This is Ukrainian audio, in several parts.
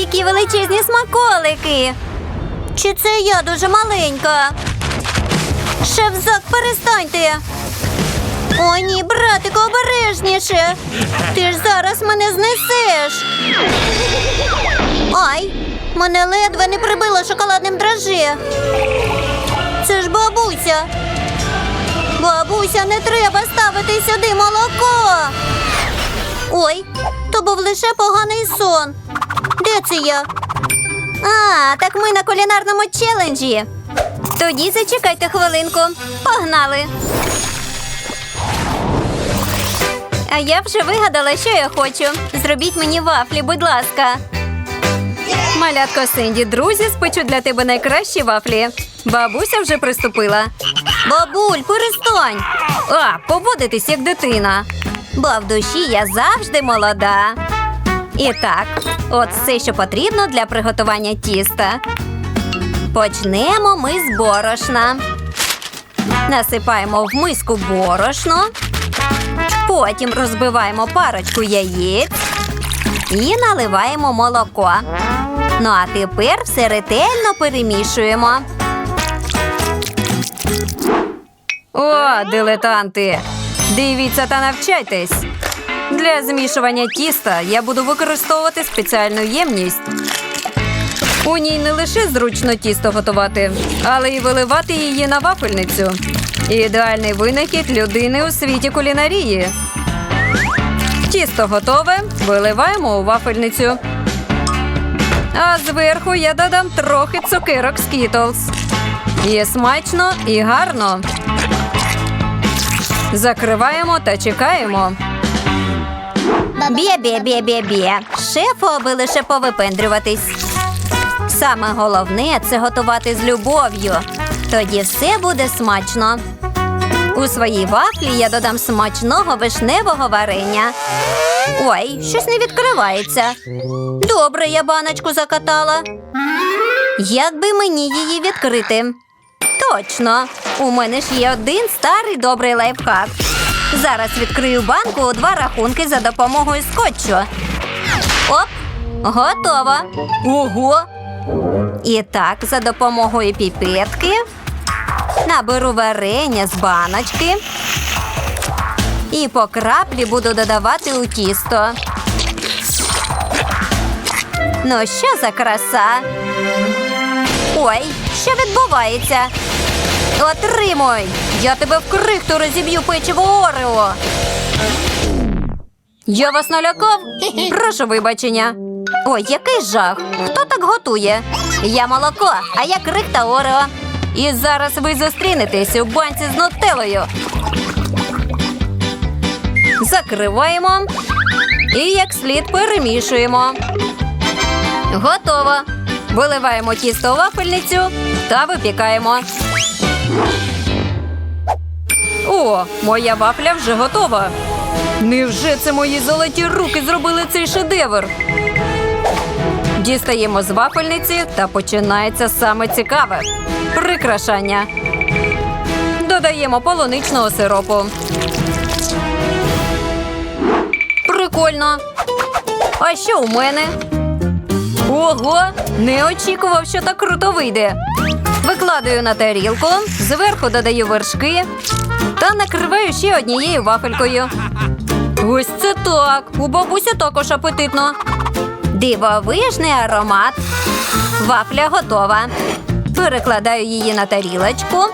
які величезні смаколики. Чи це я дуже маленька? Шеф Зак, перестаньте. О, ні, братику, обережніше. Ти ж зараз мене знесеш. Ай, мене ледве не прибило шоколадним драже. Це ж бабуся. Бабуся, не треба ставити сюди молоко. Ой, то був лише поганий сон. Де це я? А, так ми на кулінарному челенджі. Тоді зачекайте хвилинку. Погнали. А я вже вигадала, що я хочу. Зробіть мені вафлі, будь ласка. Малятко Синді, друзі, спечу для тебе найкращі вафлі. Бабуся вже приступила. Бабуль, перестань. А, поводитись як дитина. Бо в душі я завжди молода. І так, от все, що потрібно для приготування тіста. Почнемо ми з борошна. Насипаємо в миску борошно. Потім розбиваємо парочку яєць і наливаємо молоко. Ну а тепер все ретельно перемішуємо. О, дилетанти! Дивіться та навчайтесь. Для змішування тіста я буду використовувати спеціальну ємність. У ній не лише зручно тісто готувати, але й виливати її на вафельницю. Ідеальний винахід людини у світі кулінарії. Тісто готове, виливаємо у вафельницю. А зверху я додам трохи цукерок Skittles. Є смачно і гарно. Закриваємо та чекаємо. Бє-бє-бє-бє-бє. Шефу аби лише повипендрюватись. Саме головне це готувати з любов'ю. Тоді все буде смачно. У своїй вафлі я додам смачного вишневого варення. Ой, щось не відкривається. Добре, я баночку закатала. Як би мені її відкрити? Точно, у мене ж є один старий добрий лайфхак. Зараз відкрию банку у два рахунки за допомогою скотчу. Оп, готово. Ого. І так, за допомогою піпетки наберу варення з баночки. І по краплі буду додавати у тісто. Ну, що за краса? Ой, що відбувається? Отримуй! Я тебе в крихту розіб'ю печиво Орео. Я вас налякав? Прошу вибачення. Ой, який жах! Хто так готує? Я молоко, а я крихта Орео. І зараз ви зустрінетесь у банці з нутеллою. Закриваємо і як слід перемішуємо. Готово. Виливаємо тісто у вафельницю та випікаємо. О, моя вафля вже готова. Невже це мої золоті руки зробили цей шедевр? Дістаємо з вафельниці та починається саме цікаве прикрашання. Додаємо полуничного сиропу. Прикольно. А що у мене? Ого! Не очікував, що так круто вийде. Викладаю на тарілку, зверху додаю вершки та накриваю ще однією вафелькою. Ось це так. У бабусі також апетитно. Дивовижний аромат. Вафля готова. Перекладаю її на тарілочку,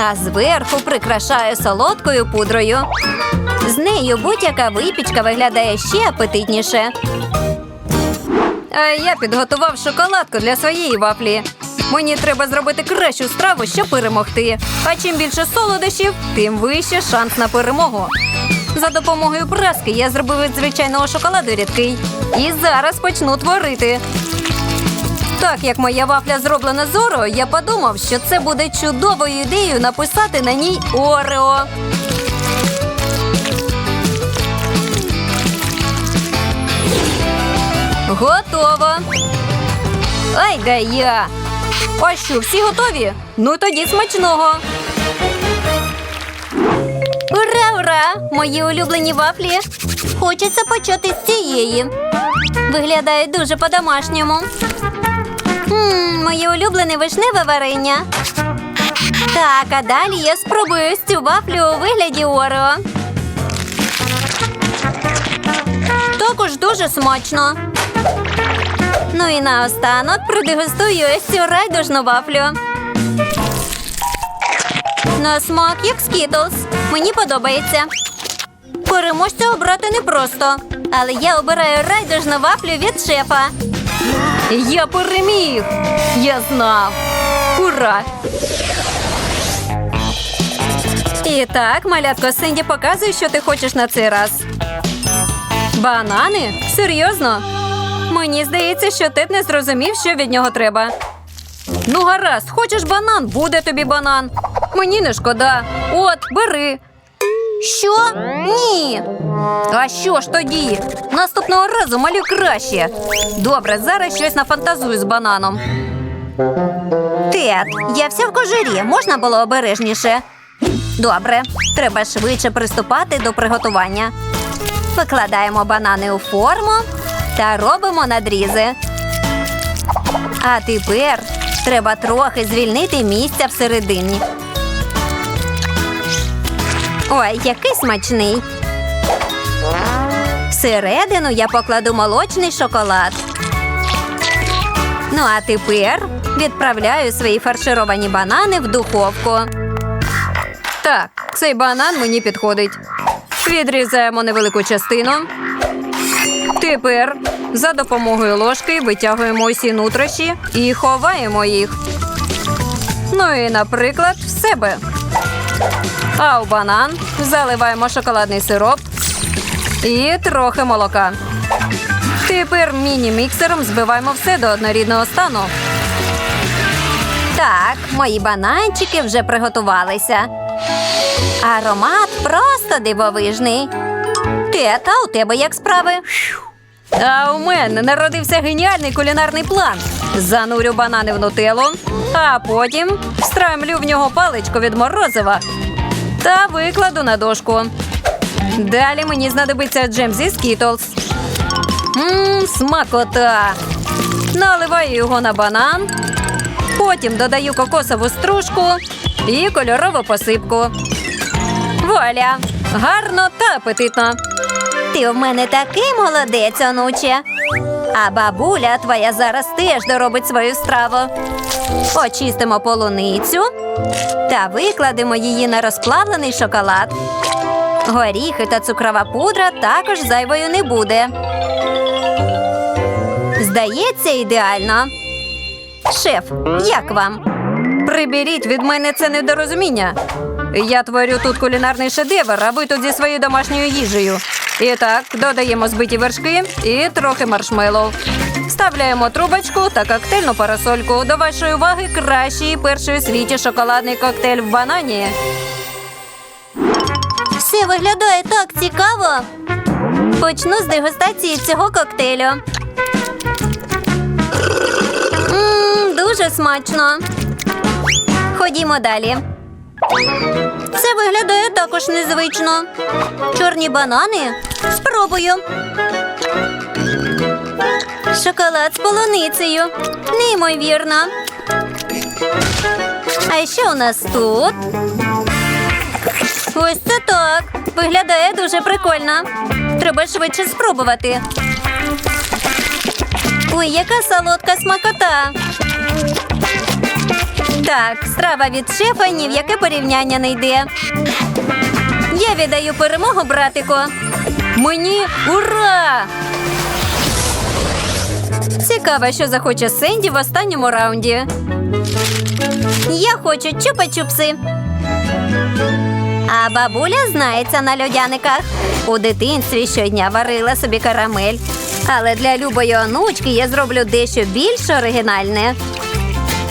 а зверху прикрашаю солодкою пудрою. З нею будь-яка випічка виглядає ще апетитніше. А я підготував шоколадку для своєї вафлі. Мені треба зробити кращу страву, щоб перемогти. А чим більше солодощів, тим вище шанс на перемогу. За допомогою праски я зробив із звичайного шоколаду рідкий. І зараз почну творити. Так як моя вафля зроблена з Орео, я подумав, що це буде чудовою ідеєю написати на ній Орео. Готово. Ай да я. А що, всі готові? Ну тоді смачного. Ура, ура! Мої улюблені вафлі. Хочеться почати з цієї. Виглядає дуже по-домашньому. Моє улюблене вишневе варення. Так, а далі я спробую ось цю вафлю у вигляді Орео. Також дуже смачно. Ну і наостанок продегустую ось цю райдужну вафлю. На смак як скітлс. Мені подобається. Переможця обрати непросто, але я обираю райдужну вафлю від шефа. Я переміг! Я знав. Ура! І так, малятко Синді показує, що ти хочеш на цей раз. Банани? Серйозно? Мені здається, що ти б не зрозумів, що від нього треба. Ну, гаразд, хочеш банан, буде тобі банан. Мені не шкода. От, бери. Що? Ні. А що ж тоді? Наступного разу малю краще. Добре, зараз щось нафантазую з бананом. Тед, я вся в кожурі. Можна було обережніше. Добре, треба швидше приступати до приготування. Викладаємо банани у форму та робимо надрізи. А тепер треба трохи звільнити місця всередині. Ой, який смачний. Всередину я покладу молочний шоколад. Ну а тепер відправляю свої фаршировані банани в духовку. Так, цей банан мені підходить. Відрізаємо невелику частину. Тепер за допомогою ложки витягуємо усі нутрощі і ховаємо їх. Ну і, наприклад, в себе. А у банан заливаємо шоколадний сироп і трохи молока. Тепер міні-міксером збиваємо все до однорідного стану. Так, мої бананчики вже приготувалися. Аромат просто дивовижний. Тета, у тебе як справи? А у мене народився геніальний кулінарний план. Занурю банани в нутеллу, а потім встромлю в нього паличку від морозива та викладу на дошку. Далі мені знадобиться джем зі скітлс. Ммм, смакота. Наливаю його на банан. Потім додаю кокосову стружку і кольорову посипку. Вуаля! Гарно та апетитно. Ти в мене такий молодець, онуче. А бабуля твоя зараз теж доробить свою страву. Очистимо полуницю та викладемо її на розплавлений шоколад. Горіхи та цукрова пудра також зайвою не буде. Здається, ідеально. Шеф, як вам? Приберіть від мене це недорозуміння. Я творю тут кулінарний шедевр, а ви тут зі своєю домашньою їжею. І так, додаємо збиті вершки і трохи маршмеллоу. Вставляємо трубочку та коктейльну парасольку. До вашої уваги кращий перший у світі шоколадний коктейль в банані. Все виглядає так цікаво. Почну з дегустації цього коктейлю. Ммм, дуже смачно. Ходімо далі. Це виглядає також незвично. Чорні банани. Спробую. Шоколад з полуницею. Неймовірно. А що у нас тут? Ось це так. Виглядає дуже прикольно. Треба швидше спробувати. Ой, яка солодка смакота. Так, страва від шефа ні в яке порівняння не йде. Я віддаю перемогу, братику. Мені ура! Цікаво, що захоче Сенді в останньому раунді. Я хочу чупа-чупси. А бабуля знається на льодяниках. У дитинстві щодня варила собі карамель. Але для любої онучки я зроблю дещо більш оригінальне.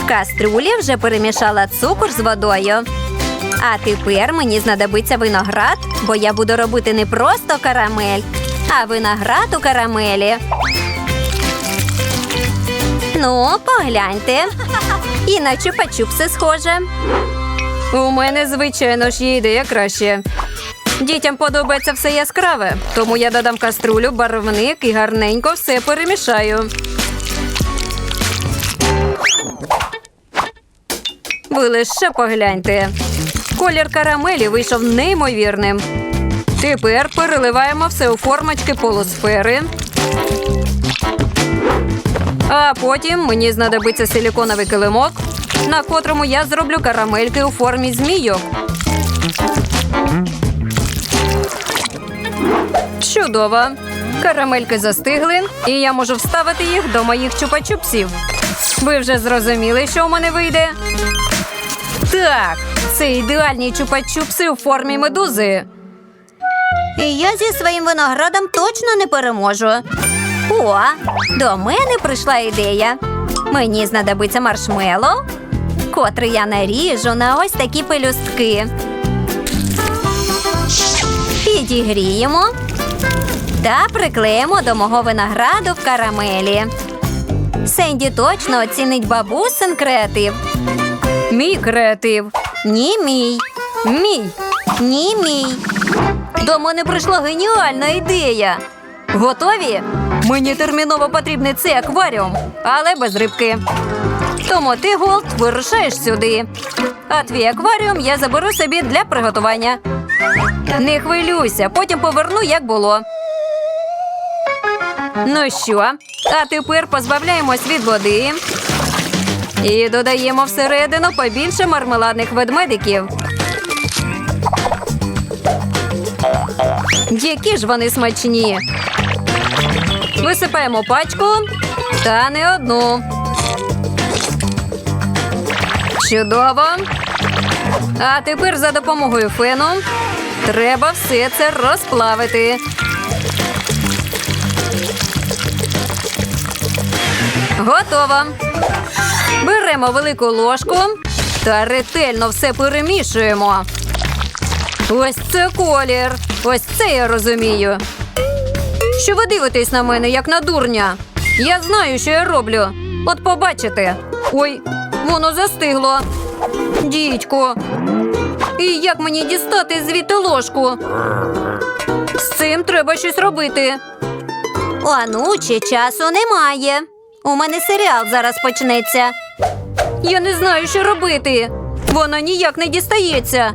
В кастрюлі вже перемішала цукор з водою. А тепер мені знадобиться виноград, бо я буду робити не просто карамель, а виноград у карамелі. Ну, погляньте. І на чупа-чупси схоже. У мене, звичайно ж, є ідея краще. Дітям подобається все яскраве, тому я додам каструлю, барвник і гарненько все перемішаю. Ви лише погляньте. Колір карамелі вийшов неймовірним. Тепер переливаємо все у формочки полусфери. А потім мені знадобиться силіконовий килимок, на котрому я зроблю карамельки у формі змійок. Чудово! Карамельки застигли, і я можу вставити їх до моїх чупа-чупсів. Ви вже зрозуміли, що у мене вийде? Так, це ідеальні чупа-чупси у формі медузи. І я зі своїм виноградом точно не переможу. О, до мене прийшла ідея. Мені знадобиться маршмеллоу, котрий я наріжу на ось такі пелюстки. Підігріємо та приклеїмо до мого винограду в карамелі. Сенді точно оцінить бабусин креатив. Мій креатив. Ні, мій. Мій. Ні, мій. До мене прийшла геніальна ідея. Готові? Мені терміново потрібний цей акваріум, але без рибки. Тому ти, Голд, вирушаєш сюди. А твій акваріум я заберу собі для приготування. Не хвилюйся, потім поверну, як було. Ну що, а тепер позбавляємось від води. І додаємо всередину побільше мармеладних ведмедиків. Які ж вони смачні. Висипаємо пачку та не одну. Чудово. А тепер за допомогою фену треба все це розплавити. Готово. Беремо велику ложку та ретельно все перемішуємо. Ось це колір. Ось це я розумію. Що ви дивитесь на мене, як на дурня? Я знаю, що я роблю. От побачите. Ой, воно застигло. Дідько. І як мені дістати звідти ложку? З цим треба щось робити. Онуче, часу немає. У мене серіал зараз почнеться. Я не знаю, що робити. Вона ніяк не дістається.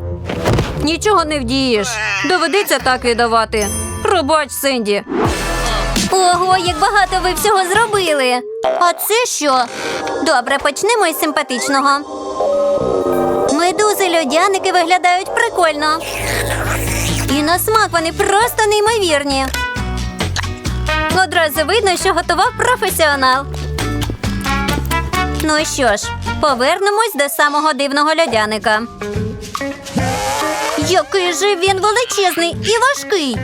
Нічого не вдієш. Доведеться так віддавати. Пробач, Сенді. Ого, як багато ви всього зробили. А це що? Добре, почнемо із симпатичного. Медузи льодяники виглядають прикольно. І на смак вони просто неймовірні. Одразу видно, що готував професіонал. Ну що ж, повернемось до самого дивного льодяника. Який же він величезний і важкий.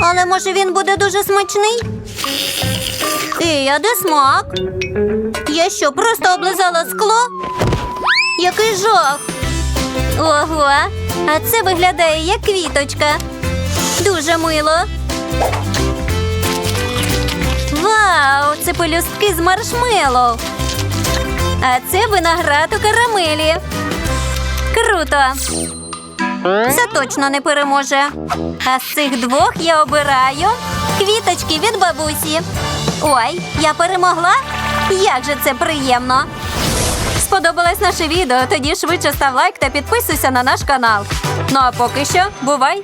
Але може він буде дуже смачний? Ей, а де смак? Я що, просто облизала скло? Який жах. Ого, а це виглядає як квіточка. Дуже мило. Вау, це пелюстки з маршмеллоу. А це виноград у карамелі. Круто. Це точно не переможе. А з цих двох я обираю квіточки від бабусі. Ой, я перемогла? Як же це приємно! Сподобалось наше відео? Тоді швидше став лайк та підписуйся на наш канал. Ну а поки що, бувай!